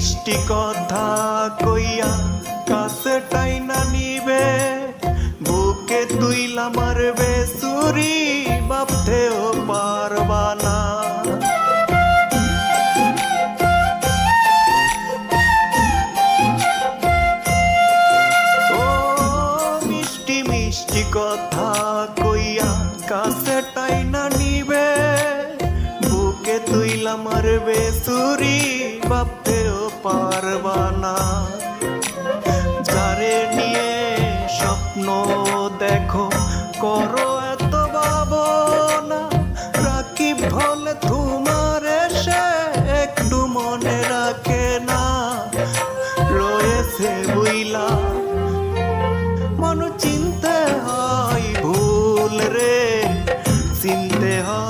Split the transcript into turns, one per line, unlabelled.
মিষ্টি কথা কইয়া কাছে টাইনা নিবে। বুকে তুইলা মারবে সুরি ভাবতেও পারবা না। মিষ্টি কথা কইয়া কাছে টাইনা নিবে। বুকে তুইলা মারবে সুরি ভাবতেও পারবা না। যারে নিয়ে স্বপ্ন দেখো, করো এত ভাবনা। রাকিব হলে তোমার এসে একটু মনে রাখে না। রয়েছে বুইলা মনু চিন্তা হয় ভুল রে, চিনতে হয়